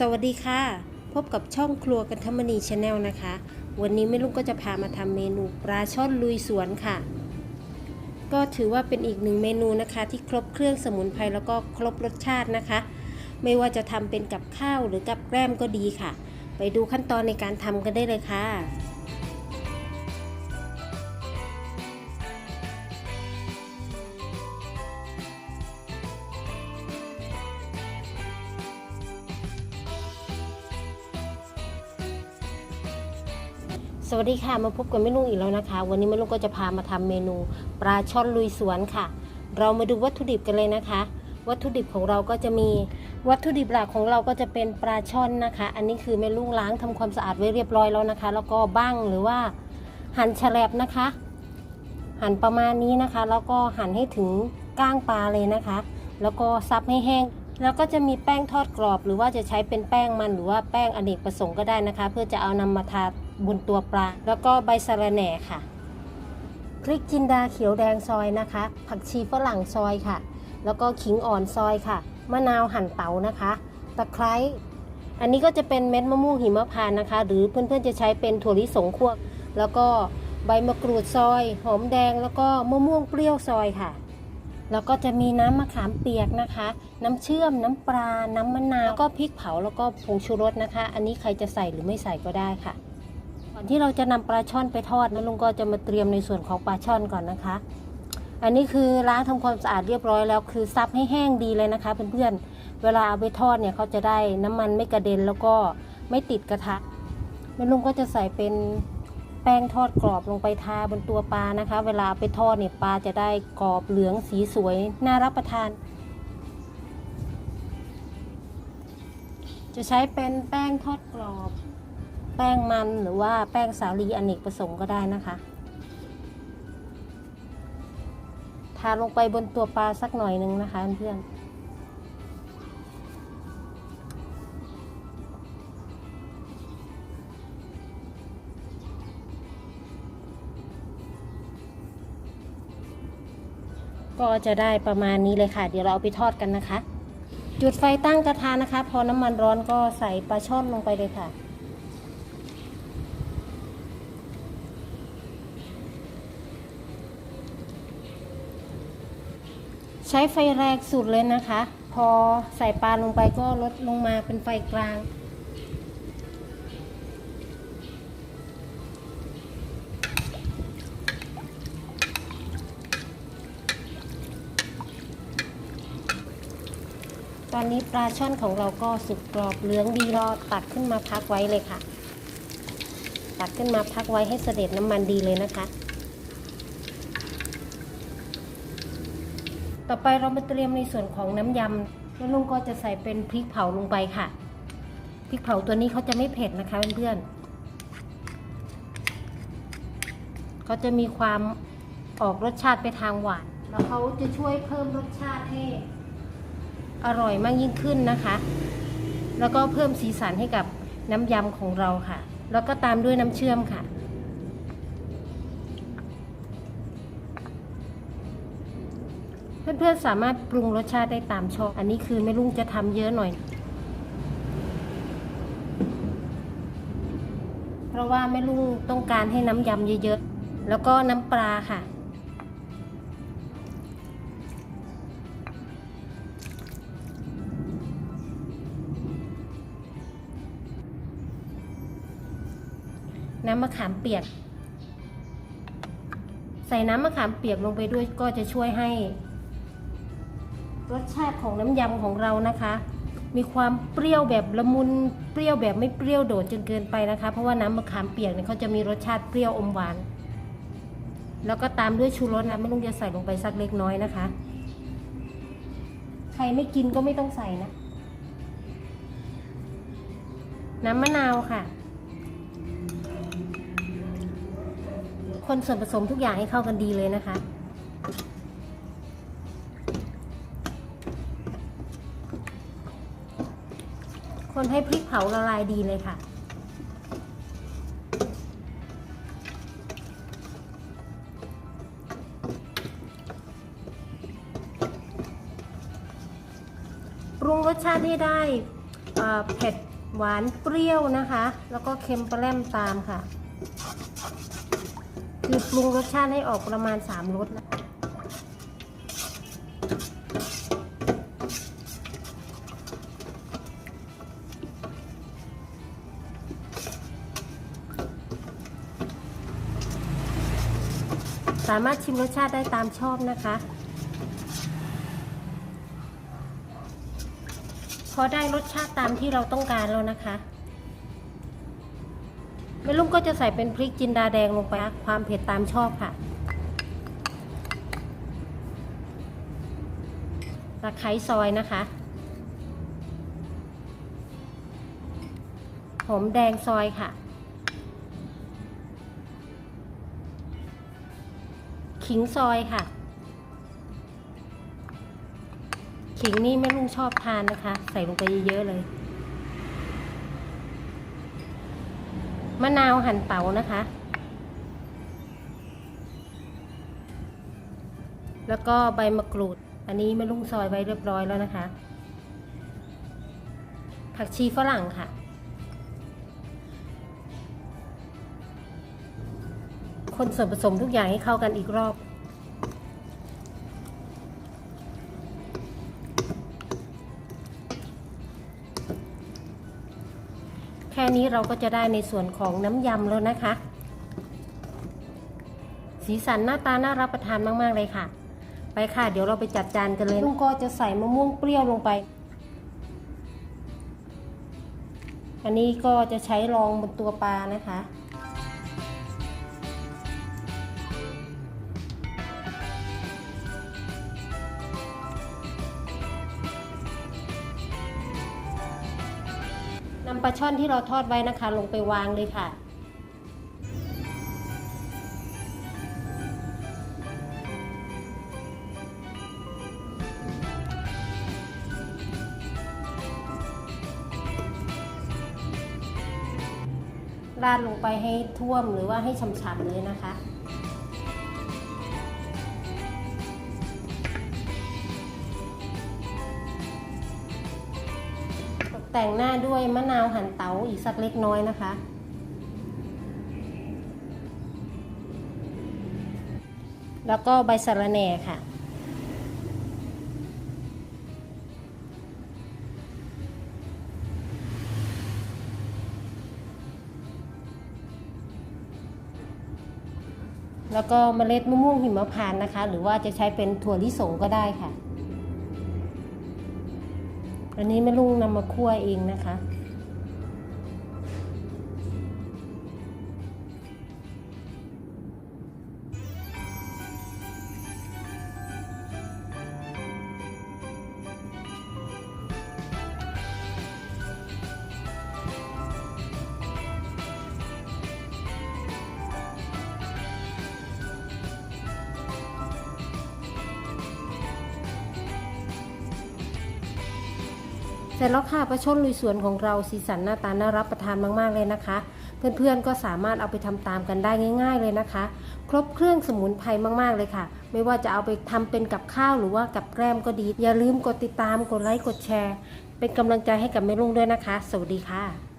สวัสดีค่ะ พบกับช่องครัวกันธรรมนีชาแนลนะคะ วันนี้แม่ลุงก็จะพามาทำเมนูปลาช่อนลุยสวนค่ะ ก็ถือว่าเป็นอีกหนึ่งเมนูนะคะ ที่ครบเครื่องสมุนไพรแล้วก็ครบรสชาตินะคะ ไม่ว่าจะทำเป็นกับข้าวหรือกับแกล้มก็ดีค่ะ ไปดูขั้นตอนในการทำกันได้เลยค่ะ วัสดีค่ะมาพบกับแม่ลุงอีกแล้วนะคะ วันนี้แม่ลุงก็จะพามาทำเมนูปลาช่อนลุยสวนค่ะ เรามาดูวัตถุดิบกันเลยนะคะ วัตถุดิบของเราก็จะมีวัตถุดิบหลักของเราก็จะเป็นปลาช่อนนะคะ อันนี้คือแม่ลุงล้างทำความสะอาดไว้เรียบร้อยแล้วนะคะ แล้วก็บ้างหรือว่าหั่นแฉลบนะคะ หั่นประมาณนี้นะคะ แล้วก็หั่นให้ถึงก้างปลาเลยนะคะ แล้วก็ซับให้แห้งแล้วก็จะมีแป้งทอดกรอบ หรือว่าจะใช้เป็นแป้งมันหรือว่าแป้งอเนกประสงค์ก็ได้นะคะ เพื่อจะเอานำมาทา บนตัวปลา แล้วก็ใบสะระแหน่ค่ะ พริกจินดาเขียวแดงซอยนะคะ ผักชีฝรั่งซอยค่ะ แล้วก็ขิงอ่อนซอยค่ะ มะนาวหั่นเตานะคะ ตะไคร้ อันนี้ก็จะเป็นเม็ดมะม่วงหิมพานต์นะคะ หรือเพื่อนๆจะใช้เป็นถั่วลิสงคั่วแล้วก็ใบมะกรูดซอย หอมแดง แล้วก็มะม่วงเปรี้ยวซอยค่ะ แล้วก็จะมีน้ำมะขามเปียกนะคะ น้ำเชื่อม น้ำปลา น้ำมะนาวแล้วก็พริกเผา แล้วก็ผงชูรสนะคะ อันนี้ใครจะใส่หรือไม่ใส่ก็ได้ค่ะ อนที่เราจะนำปลาช่อนไปทอดนะลุงก็จะมาเตรียมในส่วนของปลาช่อนก่อนนะคะ อันนี้คือล้างทำความสะอาดเรียบร้อยแล้วคือซับให้แห้งดีเลยนะคะเพื่อนๆเวลาเอาไปทอดเนี่ยเขาจะได้น้ำมันไม่กระเด็นแล้วก็ไม่ติดกระทะแม่ลุงก็จะใส่เป็นแป้งทอดกรอบลงไปทาบนตัวปลานะคะ เวลาเอาไปทอดเนี่ยปลาจะได้กรอบเหลืองสีสวยน่ารับประทาน จะใช้เป็นแป้งทอดกรอบ แป้งมันหรือว่าแป้งสาลีอเนกประสงค์ก็ได้นะคะ ทาลงไปบนตัวปลาสักหน่อยหนึงนะคะเพื่อนก็จะได้ประมาณนี้เลยค่ะ เดี๋ยวเราเอาไปทอดกันนะคะ จุดไฟตั้งกระทะนะคะ พอน้ำมันร้อนก็ใส่ปลาช่อนลงไปเลยค่ะ ช้ไฟแรงสุดเลยนะคะ พอใส่ปลาลงไปก็ลดลงมาเป็นไฟกลาง ตอนนี้ปลาช่อนของเราก็สุกกรอบเหลืองดีรอตักขึ้นมาพักไว้เลยค่ะ ตักขึ้นมาพักไว้ให้เสด็จน้ำมันดีเลยนะคะ ต่อไปเรามาเตรียมในส่วนของน้ำยำแล้วลุงก็จะใส่เป็นพริกเผาลงไปค่ะ พริกเผาตัวนี้เขาจะไม่เผ็ดนะคะเพื่อนๆเขาจะมีความออกรสชาติไปทางหวาน แล้วเขาจะช่วยเพิ่มรสชาติให้อร่อยมากยิ่งขึ้นนะคะ แล้วก็เพิ่มสีสันให้กับน้ำยำของเราค่ะ แล้วก็ตามด้วยน้ำเชื่อมค่ะ เพื่อนๆสามารถปรุงรสชาติได้ตามชอบ อันนี้คือแม่ลุงจะทำเยอะหน่อย เพราะว่าแม่ลุงต้องการให้น้ำยำเยอะๆ แล้วก็น้ำปลาค่ะน้ำมะขามเปียก ใส่น้ำมะขามเปียกลงไปด้วยก็จะช่วยให้ รสชาติของน้ำยำของเรานะคะ มีความเปรี้ยวแบบละมุนเปรี้ยวแบบไม่เปรี้ยวโดดจนเกินไปนะคะ เพราะว่าน้ำมะขามเปียกเนี่ยเขาจะมีรสชาติเปรี้ยวอมหวาน แล้วก็ตามด้วยชูรสนะไม่ต้องจะใส่ลงไปสักเล็กน้อยนะคะ ใครไม่กินก็ไม่ต้องใส่นะ น้ำมะนาวค่ะ คนส่วนผสมทุกอย่างให้เข้ากันดีเลยนะคะ คนให้พริกเผาละลายดีเลยค่ะ ปรุงรสชาติให้ได้เผ็ดหวานเปรี้ยวนะคะ แล้วก็เค็มปลาแรมตามค่ะ คือปรุงรสชาติให้ออกประมาณ 3รสนะ สามารถชิมรสชาติได้ตามชอบนะคะ พอได้รสชาติตามที่เราต้องการแล้วนะคะแม่ลุงก็จะใส่เป็นพริกจินดาแดงลงไปนะความเผ็ดตามชอบค่ะตะไคร้ซอยนะคะหอมแดงซอยค่ะ ขิงซอยค่ะ ขิงนี่แม่ลุงชอบทานนะคะ ใส่ลงไปเยอะๆเลย มะนาวหั่นเต๋านะคะ แล้วก็ใบมะกรูด อันนี้แม่ลุงซอยไว้เรียบร้อยแล้วนะคะ ผักชีฝรั่งค่ะ คนส่วนผสมทุกอย่างให้เข้ากันอีกรอบแค่นี้เราก็จะได้ในส่วนของน้ำยำแล้วนะคะ สีสันหน้าตาน่ารับประทานมาก ๆ เลยค่ะ ไปค่ะ เดี๋ยวเราไปจัดจานกันเลยลุงก็จะใส่มะม่วงเปรี้ยวลงไป อันนี้ก็จะใช้รองบนตัวปลานะคะำปลาช่อนที่เราทอดไว้นะคะ ลงไปวางเลยค่ะ ราดลงไปให้ท่วมหรือว่าให้ฉ่ำๆเลยนะคะ แต่งหน้าด้วยมะนาวหั่นเตาอีกสักเล็กน้อยนะคะ แล้วก็ใบสะระแหน่ค่ะ แล้วก็เมล็ดมะม่วงหิมพานต์นะคะ หรือว่าจะใช้เป็นถั่วลิสงก็ได้ค่ะ อันนี้แม่ลุงนำมาคั่วเองนะคะ เสร็จแล้วค่ะปลาช่อนลุยสวนของเราสีสันหน้าตาน่ารับประทานมากๆเลยนะคะ เพื่อนๆก็สามารถเอาไปทำตามกันได้ง่าย ๆเลยนะคะ ครบเครื่องสมุนไพรมากๆเลยค่ะ ไม่ว่าจะเอาไปทำเป็นกับข้าวหรือว่ากับแกล้มก็ดี อย่าลืมกดติดตามกดไลค์กดแชร์ เป็นกำลังใจให้กับแม่ลุงด้วยนะคะ สวัสดีค่ะ